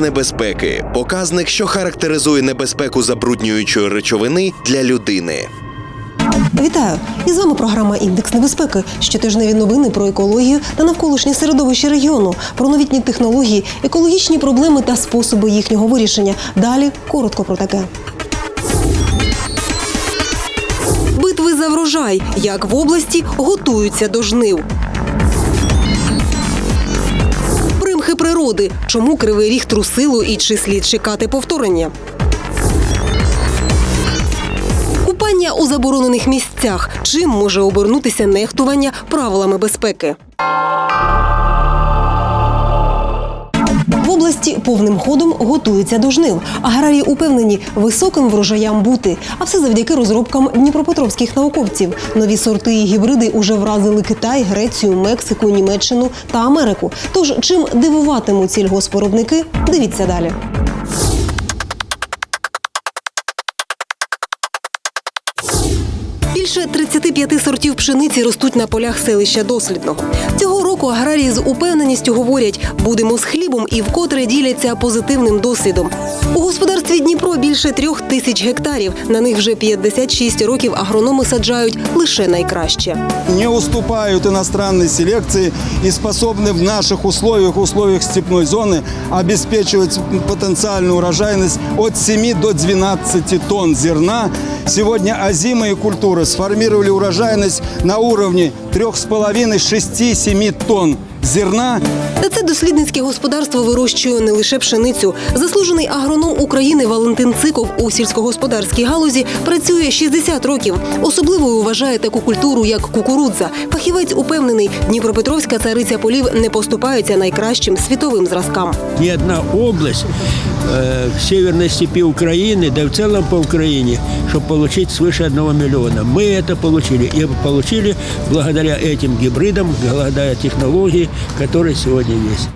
Небезпеки показник, що характеризує небезпеку забруднюючої речовини для людини. Вітаю! І з вами програма Індекс небезпеки. Щотижневі новини про екологію та навколишнє середовище регіону, про новітні технології, екологічні проблеми та способи їхнього вирішення. Далі коротко про таке. Битви за врожай. Як в області готуються до жнив. Природи. Чому кривий ріг трусило і чи слід чекати повторення? Купання у заборонених місцях. Чим може обернутися нехтування правилами безпеки? Області повним ходом готуються до жнив. Аграрії упевнені, високим врожаям бути. А все завдяки розробкам дніпропетровських науковців. Нові сорти і гібриди уже вразили Китай, Грецію, Мексику, Німеччину та Америку. Тож чим дивуватимуть сільгоспвиробники, дивіться далі. Більше 35 сортів пшениці ростуть на полях селища Дослідного. Цього року аграрії з упевненістю говорять, будемо з хлібом і вкотре діляться позитивним досвідом. У господарстві Дніпро більше трьох тисяч гектарів. На них вже 56 років агрономи саджають лише найкраще. не уступают иностранной селекции и способны в наших условиях, условиях степной зоны, обеспечивать потенциальную урожайность от 7 до 12 тонн зерна. Сегодня озимые культуры сформировали урожайность на уровне 3,5-6-7 тонн зерна. Та це дослідницьке господарство вирощує не лише пшеницю. Заслужений агроном України Валентин Циков у сільськогосподарській галузі працює 60 років. Особливою вважає таку культуру, як кукурудза. Фахівець упевнений, Дніпропетровська цариця полів не поступається найкращим світовим зразкам. Ні одна область в северной степи Украины, да и в целом по Украине, чтобы получить свыше одного миллиона. Мы это получили. И получили благодаря этим гибридам, благодаря технологии, которые сегодня есть.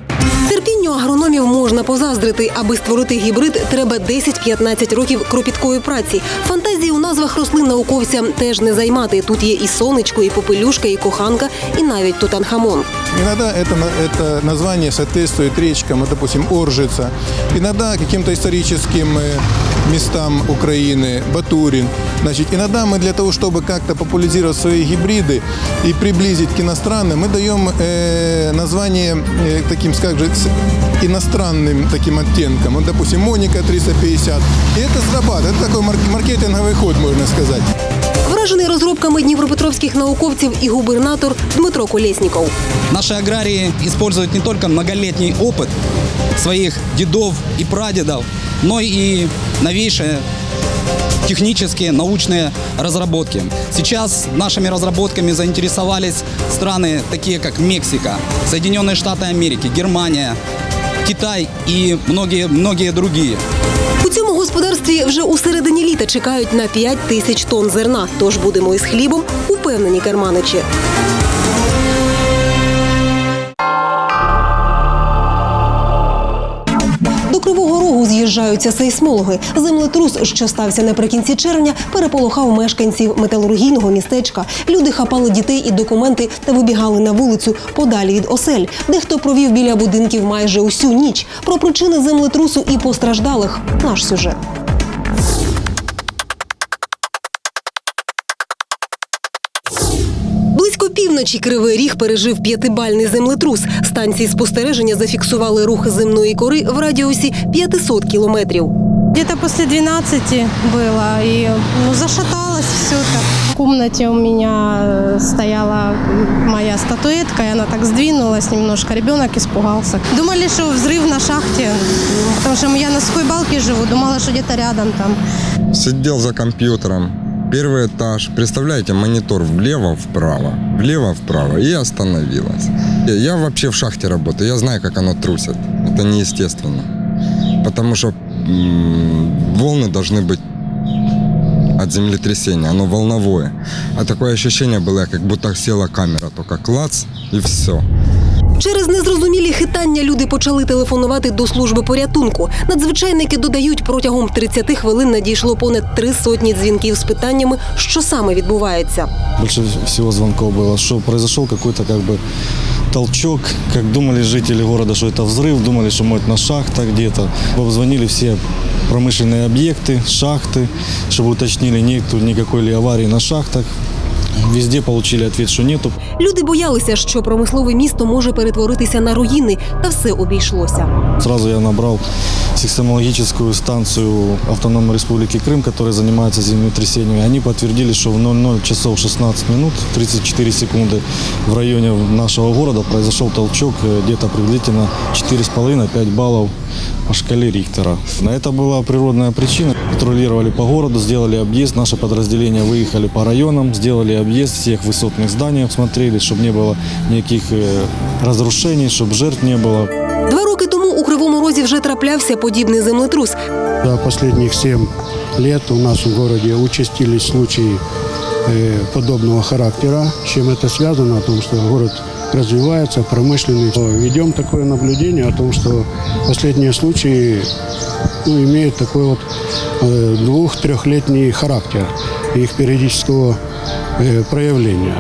Терпінню агрономів можна позаздрити. Аби створити гібрид, треба 10-15 років кропіткої праці. Фантазії у назвах рослин науковцям теж не займати. Тут є і сонечко, і попелюшка, і коханка, і навіть тутанхамон. Иногда это, на- это название соответствует речкам, вот, допустим, Оржица. Иногда каким-то историческим э, местам Украины, Батурин. Значит, иногда мы для того, чтобы как-то популяризировать свои гибриды и приблизить к иностранным, мы даем э, название э, таким, скажем, с иностранным таким оттенком. Вот, допустим, Моника 350. И это срабатывает. Это такой марк- маркетинговый ход, можно сказать. Вражений розробками дніпропетровських науковців і губернатор Дмитро Колєсніков. Наши аграрии используют не только многолетний опыт своих дедов и прадедов, но и новейшие технические, научные разработки. Сейчас нашими разработками заинтересовались страны такие, как Мексика, Соединенные Штаты Америки, Германия, Китай і многі, многі другі У цьому господарстві вже у середині літа чекають на 5 тисяч тонн зерна. Тож будемо із хлібом упевнені керманичі. Рогу сейсмологи. Землетрус, що стався наприкінці червня, переполохав мешканців металургійного містечка. Люди хапали дітей і документи та вибігали на вулицю подалі від осель. Дехто провів біля будинків майже усю ніч. Про причини землетрусу і постраждалих наш сюжет. півночі Кривий Ріг пережив п'ятибальний землетрус. Станції спостереження зафіксували рух земної кори в радіусі 500 кілометрів. Где-то после 12 было, и ну, зашаталось все так. В комнате у меня э, стояла моя статуэтка, и она так сдвинулась немножко. Ребенок испугался. Думали, что взрыв на шахте, ну, потому что я на сухой балке живу, думала, что где-то рядом там. Сидел за компьютером. Первый этаж. Представляете, монитор влево-вправо, влево-вправо. И остановилась. Я- Я вообще в шахте работаю. Я знаю, как оно трусит. Это неестественно. Потому что м, волны должны быть от землетрясения. Оно волновое. А такое ощущение было, как будто села камера. Только клац и все. Через незрозумілі хитання люди почали телефонувати до служби порятунку. Надзвичайники додають, протягом 30 хвилин надійшло понад три сотні дзвінків з питаннями, що саме відбувається. Больше всего звонков было, что произошел какой-то как бы толчок. Как думали жители города, что это взрыв, думали, что может на шахтах где-то. Обзвонили все промышленные объекты, шахты, чтобы уточнили, нет тут никакой ли аварии на шахтах. Везде получили ответ, что нету. Люди боялися, що промислове місто може перетворитися на руїни, та все обійшлося. Сразу я набрал сейсмологическую станцию Автономной Республики Крым, которая занимается землетрясениями. Они подтвердили, что в 00 часов 16 минут 34 секунды в районе нашего города произошел толчок э, где-то приблизительно 4,5-5 баллов по шкале Рихтера. На это была природная причина. Патрулировали по городу, сделали объезд. Наши подразделения выехали по районам, сделали объезд всех высотных зданий, смотрели, чтобы не было никаких э, разрушений, чтобы жертв не было. Два роки тому у Кривому Розі вже траплявся подібний землетрус. За последних 7 лет у нас в городе участились случаи э, подобного характера. С чем это связано? О том, что город развивается, промышленный. Ведем такое наблюдение о том, что последние случаи ну, имеют такой вот э, двух-трехлетний характер их периодического э, проявления.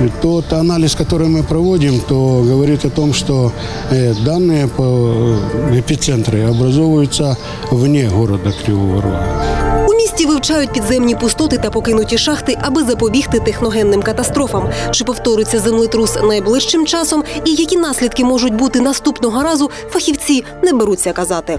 И Тот анализ, который мы проводим, то говорит о том, что э, данные по э, эпицентры образовываются вне города Кривого Рога. У місті вивчають підземні пустоти та покинуті шахти, аби запобігти техногенним катастрофам. Чи повториться землетрус найближчим часом, і які наслідки можуть бути наступного разу, фахівці не беруться казати.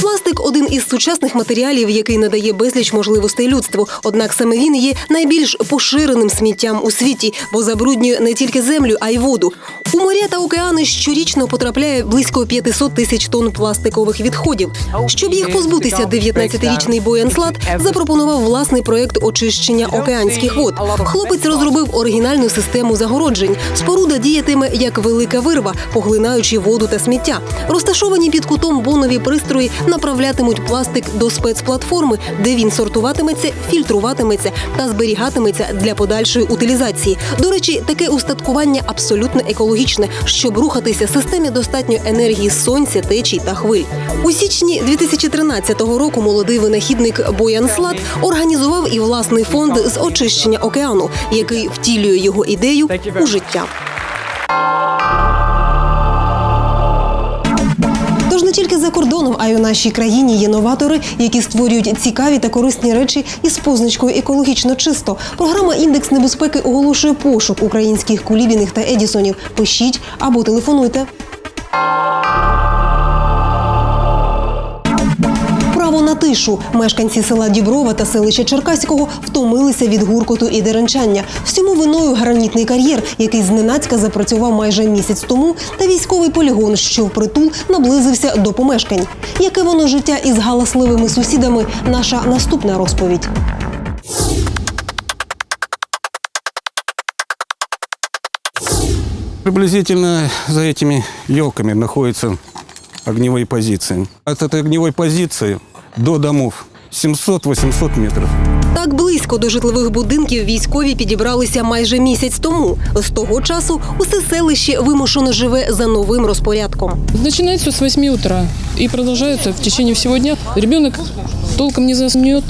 Пластик один із сучасних матеріалів, який надає безліч можливостей людству. Однак саме він є найбільш поширеним сміттям у світі, бо забруднює не тільки землю, а й воду. У моря та океани щорічно потрапляє близько 500 тисяч тонн пластикових відходів. Щоб їх позбутися, 19-річний Боян запропонував власний проект очищення океанських вод. Хлопець розробив оригінальну систему загороджень. Споруда діятиме як велика вирва, поглинаючи воду та сміття. Розташовані під кутом бонові пристрої направлятимуть пластик до спецплатформи, де він сортуватиметься, фільтруватиметься та зберігатиметься для подальшої утилізації. До речі, таке устаткування абсолютно екологічне. Щоб рухатися, системі достатньо енергії сонця, течій та хвиль. У січні 2013 року молодий винахідник Боян Слад організував і власний фонд з очищення океану, який втілює його ідею у життя. Тільки за кордоном, а й у нашій країні є новатори, які створюють цікаві та корисні речі із позначкою екологічно чисто. Програма Індекс небезпеки оголошує пошук українських кулібіних та едісонів. Пишіть або телефонуйте. тишу. Мешканці села Діброва та селища Черкаського втомилися від гуркоту і деренчання. Всьому виною гранітний кар'єр, який зненацька запрацював майже місяць тому, та військовий полігон, що впритул наблизився до помешкань. Яке воно життя із галасливими сусідами? Наша наступна розповідь. Приблизительно за этими елками находятся огневые позиции. От этой огневой позиции до домов 700-800 метров. Так близько до житлових будинків військові підібралися майже місяць тому. З того часу усе селище вимушено живе за новим розпорядком. Начинается с 8 утра и продолжается в течение всего дня. Ребенок толком не заснет.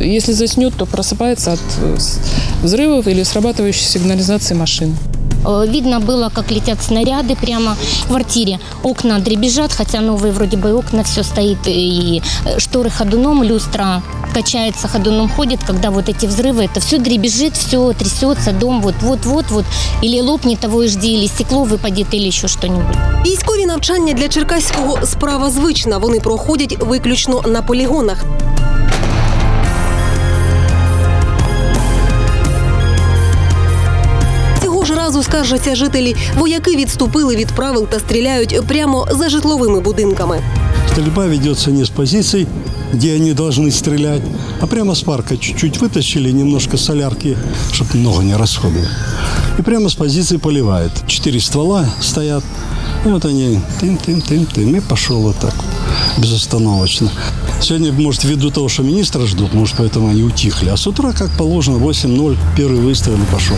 Если заснет, то просыпается от э, с- взрывов или срабатывающей сигнализации машин. Э, Видно было, как летят снаряды прямо в квартире. Окна дребезжат, хотя новые вроде бы окна, все стоит, и э, шторы ходуном, люстра качается, ходуном ходит, когда вот эти взрывы, это все дребезжит, все трясется, дом вот-вот-вот-вот, или лопнет того и жди, или стекло выпадет, или еще что-нибудь. Військові навчання для Черкаського справа звична. Вони проходять виключно на полігонах. разу скаржаться жителі. Вояки відступили від правил та стріляють прямо за житловими будинками. Стрельба ведется не с позиций, где они должны стрелять, а прямо с парка. Чуть-чуть вытащили, немножко солярки, чтобы много не расходовать. И прямо с позиции поливают. Четыре ствола стоят. И вот они тым-тым-тым-тым. И пошел вот так. безостановочно. Сегодня, может, ввиду того, что министра ждут, может, поэтому они утихли. А с утра, как положено, 8-0, первый выстрел и пошел.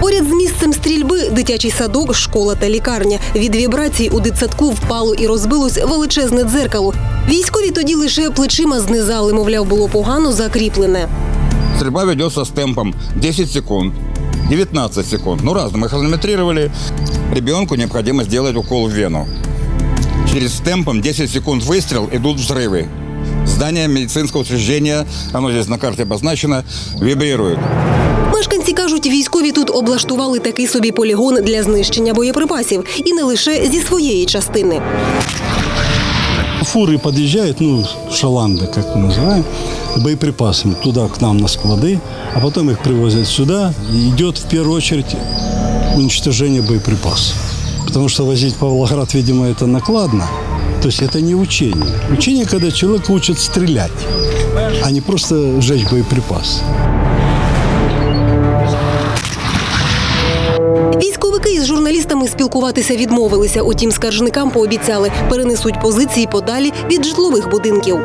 Поряд з місцем стрільби дитячий садок, школа та лікарня. Від вібрацій у дитсадку впало і розбилось величезне дзеркало. Військові тоді лише плечима знизали, мовляв, було погано закріплене. Стрельба ведется с темпом 10 секунд, 19 секунд. Ну, разным. Мы хронометрировали. Ребенку необходимо сделать укол в вену. Через темпом 10 секунд выстрел идут взрывы. Здание медицинского учреждения, оно здесь на карте обозначено, вибрирует. Мешканці кажуть, військові тут облаштували такий собі полігон для знищення боєприпасів, і не лише зі своєї частини. Фуры подъезжают, ну, шаланды, как мы называем, с боеприпасами туда, к нам на склады, а потом их привозят сюда, и идет в первую очередь уничтожение боеприпасов. Потому что возить в Павлоград, видимо, это накладно. То есть это не учение. Учение, когда человек учит стрелять, а не просто сжечь боеприпасы. із журналістами спілкуватися відмовилися. Утім, скаржникам пообіцяли перенесуть позиції подалі від житлових будинків.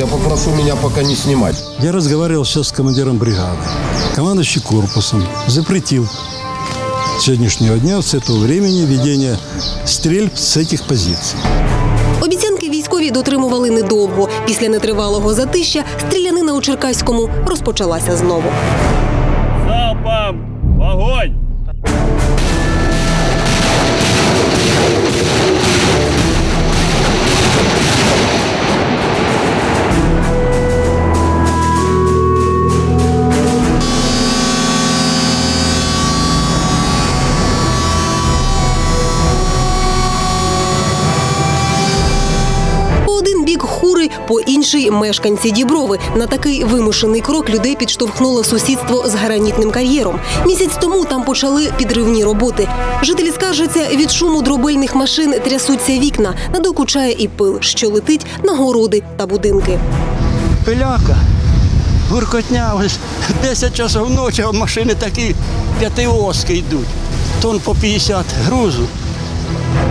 Я попрошу меня пока не снимать. Я разговаривал сейчас с командиром бригады. Командующий корпусом запретил с сегодняшнего дня, с этого времени, ведение стрельб с этих позиций. Обіцянки військові дотримували недовго. Після нетривалого затища стрілянина у Черкаському розпочалася знову. Залпом! Огонь! Інший мешканці Діброви. На такий вимушений крок людей підштовхнуло сусідство з гранітним кар'єром. Місяць тому там почали підривні роботи. Жителі скаржаться від шуму дробильних машин трясуться вікна, надокучає і пил, що летить на городи та будинки. Пиляка, гуркотня, ось 10 часов ночі, а машини такі п'ятиоски йдуть. Тон по 50 грузу.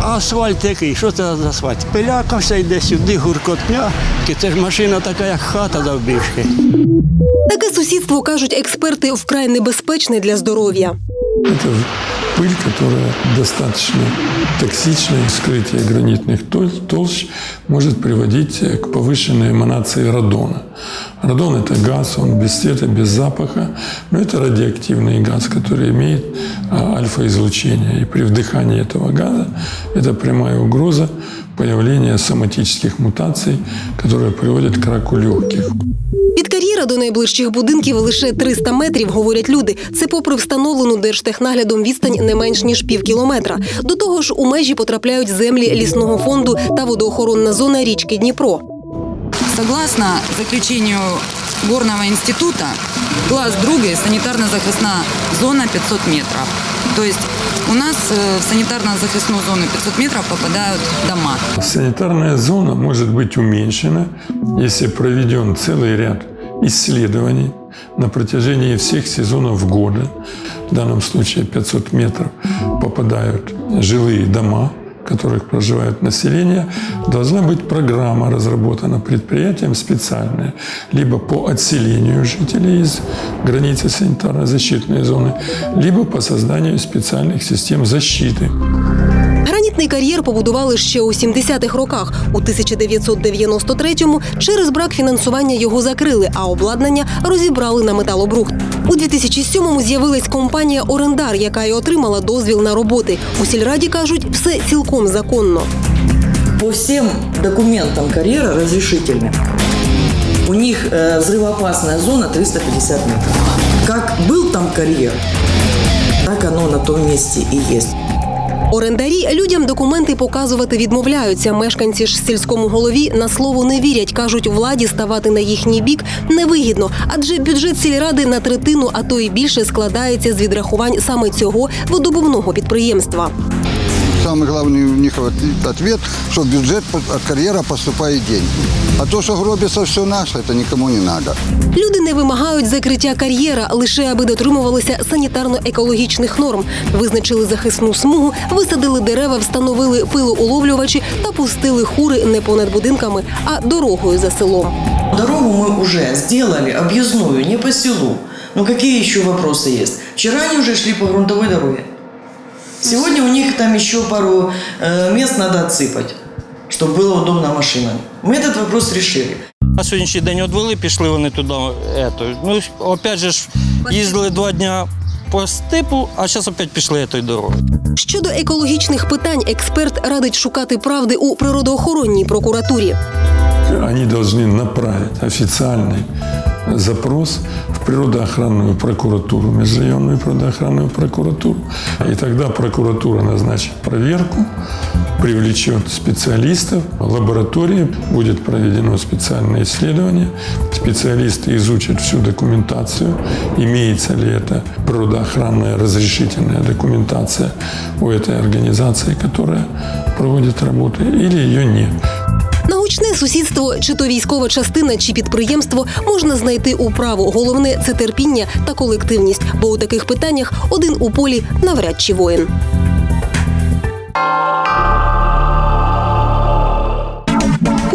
Асфальт який? Що це за асфальт? Пиляка вся йде сюди, гуркотня. Це ж машина така, як хата завбільшки. Таке сусідство кажуть експерти вкрай небезпечне для здоров'я. Это пыль, которая достаточно токсична. Вскрытие гранитных тол- толщ может приводить э, к повышенной эманации радона. Радон – это газ, он без цвета, без запаха, но это радиоактивный газ, который имеет а, альфа-излучение. И при вдыхании этого газа это прямая угроза появления соматических мутаций, которые приводят к раку легких. Від кар'єра до найближчих будинків лише 300 метрів, говорять люди. Це попри встановлену держтехнаглядом відстань не менш ніж пів кілометра. До того ж, у межі потрапляють землі лісного фонду та водоохоронна зона річки Дніпро. Согласно заключению Горного института, класс друга и санитарно-захисная зона 500 метров. То есть у нас э, в санитарно-захисную зону 500 метров попадают дома. Санитарная зона может быть уменьшена, если проведен целый ряд исследований на протяжении всех сезонов года. В данном случае 500 метров попадают жилые дома, в которых проживает население. Должна быть программа разработана предприятием специальная, либо по отселению жителей из границы санитарно-защитной зоны, либо по созданию специальных систем защиты. Гранітний кар'єр побудували ще у 70-х роках. У 1993-му через брак фінансування його закрили, а обладнання розібрали на металобрухт. У 2007-му з'явилась компанія Орендар, яка й отримала дозвіл на роботи. У сільраді кажуть, все цілком законно. По всем документам карьера разрешительны. У них э, взрывоопасная зона 350 метров. Как был там карьер, так оно на том месте и есть. Орендарі людям документи показувати відмовляються. Мешканці ж сільському голові на слово не вірять. кажуть, владі ставати на їхній бік невигідно, адже бюджет сільради на третину, а то й більше складається з відрахувань саме цього видобувного підприємства самый главный у них вот ответ, что в бюджет от карьера поступают деньги. А то, что гробится все наше, это никому не надо. Люди не вимагають закриття кар'єра лише аби дотримувалися санітарно-екологічних норм. Визначили захисну смугу, висадили дерева, встановили пилоуловлювачі та пустили хури не понад будинками, а дорогою за селом. Дорогу мы уже сделали, объездную, не по селу. Ну какие еще вопросы есть? Вчера они уже шли по грунтовой дороге. Сегодня у них там еще пару э, мест надо отсыпать, чтобы было удобно машинам. Мы этот вопрос решили. На сьогоднішній день відвели, пішли вони туди. Ето. Ну, опять же ж, їздили два дня по степу, а зараз опять пішли тою дорогою. Щодо екологічних питань, експерт радить шукати правди у природоохоронній прокуратурі. Они должны направить официальный запрос в природоохранную прокуратуру, межрайонную природоохранную прокуратуру. И тогда прокуратура назначит проверку, привлечет специалистов, лаборатории будет проведено специальное исследование, специалисты изучат всю документацию, имеется ли это природоохранная разрешительная документация у этой организации, которая проводит работы, или ее нет. Сусідство, чи то військова частина, чи підприємство можна знайти у право. Головне це терпіння та колективність, бо у таких питаннях один у полі навряд чи воїн.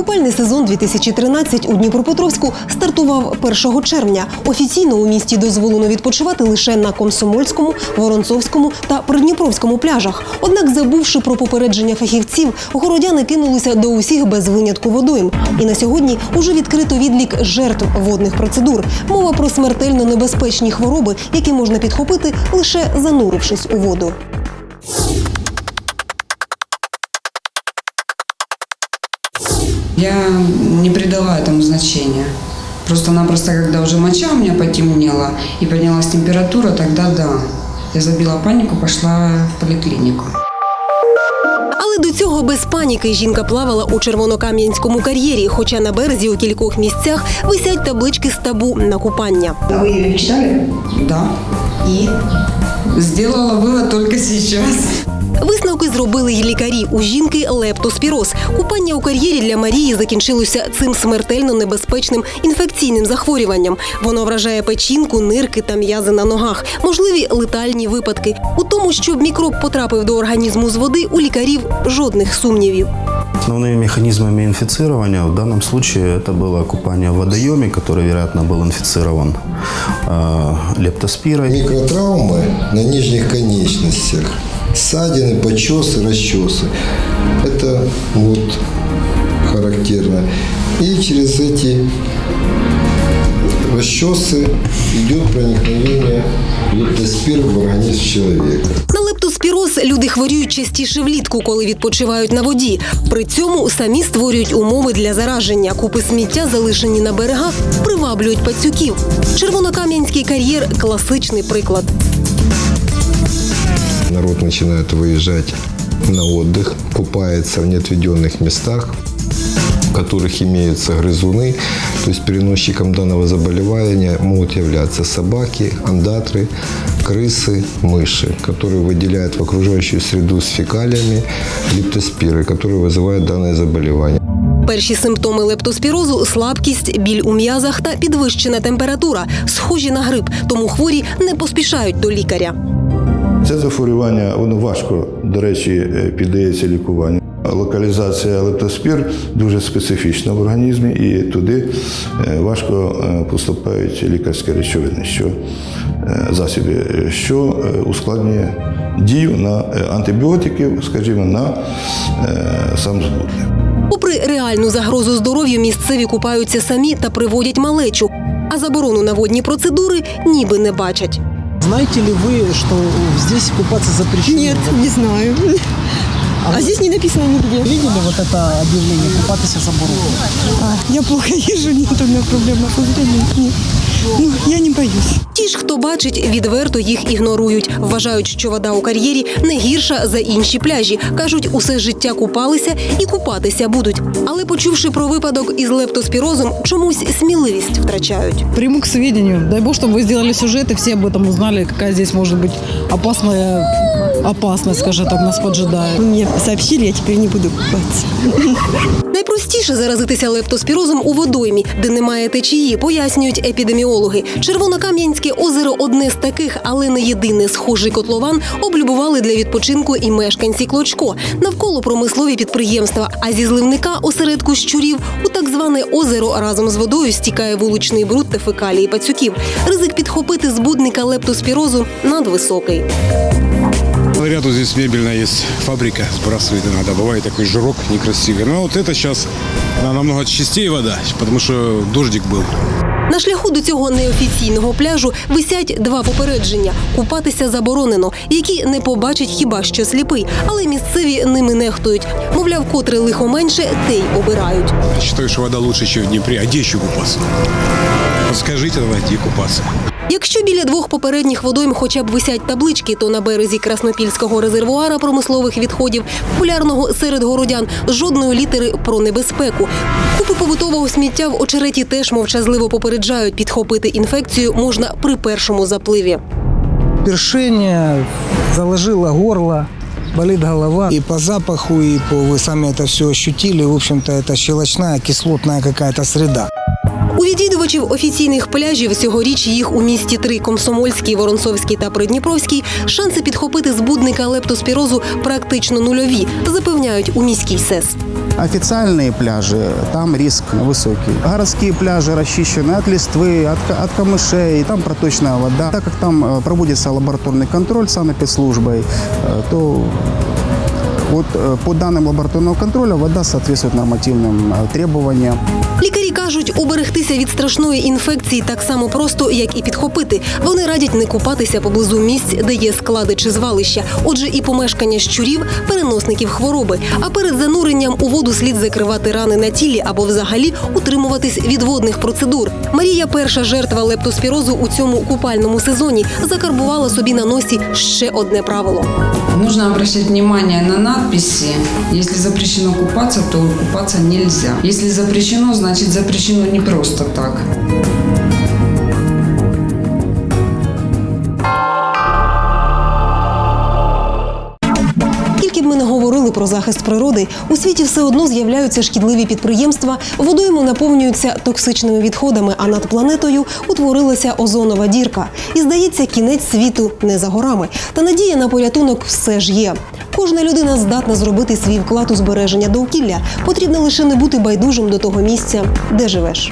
Купальний сезон 2013 у Дніпропетровську стартував 1 червня. Офіційно у місті дозволено відпочивати лише на Комсомольському, Воронцовському та Придніпровському пляжах. Однак, забувши про попередження фахівців, городяни кинулися до усіх без винятку водойм. І на сьогодні уже відкрито відлік жертв водних процедур. Мова про смертельно небезпечні хвороби, які можна підхопити лише занурившись у воду. Я не придала этому значения. Просто-напросто, когда уже моча у меня потемнела и поднялась температура, тогда да. Я забила панику, пошла в поликлинику. Але до цього без паніки жінка плавала у червонокам'янському кар'єрі, хоча на березі у кількох місцях висять таблички з табу на купання. А вы ее читали? Да. И? Сделала вывод только сейчас. Висновки зробили й лікарі. У жінки лептоспіроз. Купання у кар'єрі для Марії закінчилося цим смертельно небезпечним інфекційним захворюванням. Воно вражає печінку, нирки та м'язи на ногах. Можливі летальні випадки. У тому, щоб мікроб потрапив до організму з води, у лікарів жодних сумнівів. Основными механизмами инфицирования в данном случае это было купание в водоеме, который, вероятно, был инфицирован э, лептоспирой. Микротравмы на нижних конечностях, ссадины, почесы, расчесы. Это вот характерно. И через эти расчесы идет проникновение лептоспира в организм человека. На лептоспіроз люди хворіють частіше влітку, коли відпочивають на воді. При цьому самі створюють умови для зараження. Купи сміття, залишені на берегах, приваблюють пацюків. Червонокам'янський кар'єр класичний приклад. Народ начинает выезжать на отдых, купается в неотведенных местах, в которых имеются грызуны. То есть переносчиком данного заболевания могут являться собаки, андатры, крысы, мыши, которые выделяют в окружающую среду с фекалиями лептоспиры, которые вызывают данное заболевание. Перші симптоми лептоспірозу слабкість, біль у м'язах та підвищена температура, схожі на грип, тому хворі не поспішають до лікаря. Це захворювання воно важко, до речі, е, піддається лікуванню. Локалізація лептоспір дуже специфічна в організмі, і туди е, важко е, поступають лікарські речовини, що засоби, що ускладнює дію на антибіотиків, скажімо, на сам збудник. Попри реальну загрозу здоров'ю, місцеві купаються самі та приводять малечу, а заборону на водні процедури ніби не бачать. Знаете ли вы, что здесь купаться запрещено? Нет, не знаю. А, здесь не написано нигде. Видели вот это объявление «Купаться заборонено»? А, я плохо езжу, нет у меня проблема со зрением. Нет. Ну, я не боюсь. Ті ж, хто бачить, відверто їх ігнорують. Вважають, що вода у кар'єрі не гірша за інші пляжі. кажуть, усе життя купалися і купатися будуть. Але почувши про випадок із лептоспірозом, чомусь сміливість втрачають. Приму к сведению. Дай бог, чтобы вы сделали сюжет, и все об этом узнали, какая здесь может быть опасная опасность, скажем так, нас поджидает. Мне сообщили, я теперь не буду купаться. Найпростіше заразитися лептоспірозом у водоймі, де немає течії, пояснюють епідеміологи. Червонокам'янське озеро одне з таких, але не єдине схожий котлован облюбували для відпочинку і мешканці Клочко. Навколо промислові підприємства. А зі зливника осередку щурів у так зване озеро разом з водою стікає вуличний бруд та фекалії пацюків. Ризик підхопити збудника лептоспірозу надвисокий. Говорят, вот здесь мебельная есть фабрика, сбрасывает иногда. Бывает такой жирок некрасивый. Но вот это сейчас она намного чистее вода, потому что дождик был. На шляху до цього неофіційного пляжу висять два попередження: купатися заборонено, які не побачить хіба що сліпий, але місцеві ними нехтують. Мовляв, котре лихо менше, те й обирають. Я считаю, что вода лучше, чем в Днепре. А где еще купаться? Подскажите, давай, где купаться? Якщо біля двох попередніх водойм хоча б висять таблички, то на березі Краснопільського резервуара промислових відходів, популярного серед городян, жодної літери про небезпеку. Купи побутового сміття в очереті теж мовчазливо попереджають, підхопити інфекцію можна при першому запливі. першение, заложило горло, болит голова. И по запаху, и по вы сами это все ощутили. В общем-то, это щелочная, кислотная какая-то среда. У відвідувачів офіційних пляжів цьогоріч їх у місті три Комсомольський, Воронцовський та Придніпровський. Шанси підхопити збудника лептоспірозу практично нульові, запевняють у міській СЕС. Официальные пляжи, там риск высокий. Городские пляжи расчищены от листвы, от, ка- от камышей, и там проточная вода. Так как там э, проводится лабораторный контроль санэпидслужбой, э, то вот э, по данным лабораторного контроля вода соответствует нормативным э, требованиям. Лікарі кажуть, уберегтися від страшної інфекції так само просто, як і підхопити. Вони радять не купатися поблизу місць, де є склади чи звалища. Отже, і помешкання щурів переносників хвороби. А перед зануренням у воду слід закривати рани на тілі або взагалі утримуватись від водних процедур. Марія, перша жертва лептоспірозу у цьому купальному сезоні, закарбувала собі на носі ще одне правило. Нужно обращать внимание на надписи. Если запрещено купаться, то купаться нельзя. Если запрещено, значит запрещено не просто так. Про захист природи, у світі все одно з'являються шкідливі підприємства, водойми наповнюються токсичними відходами, а над планетою утворилася озонова дірка. І здається, кінець світу не за горами. Та надія на порятунок все ж є. Кожна людина здатна зробити свій вклад у збереження довкілля. Потрібно лише не бути байдужим до того місця, де живеш.